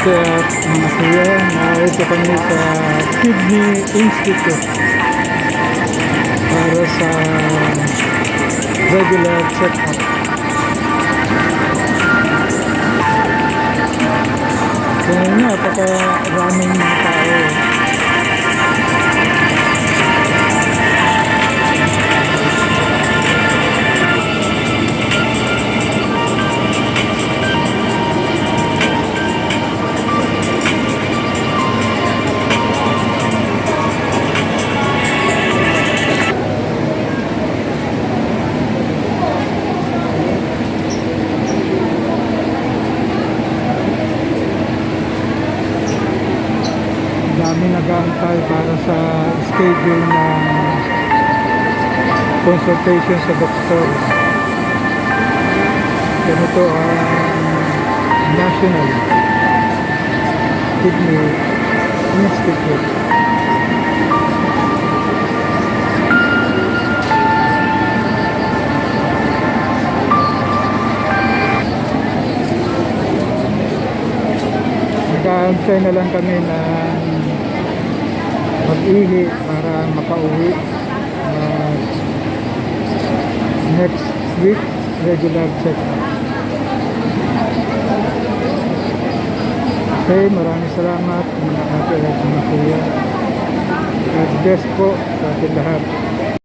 mga kuya, narito kami sa Kidney Institute para sa regular check-up. So yun nga, napakaraming nag-aantay para sa schedule ng consultation sa doktor. Ganito ang National Kidney Institute. Nag-aantay na lang kami ng mag-ihi para makauwi uh, next week regular check-up. Okay, maraming salamat mga ate at mga kuya. God bless po sa ating lahat.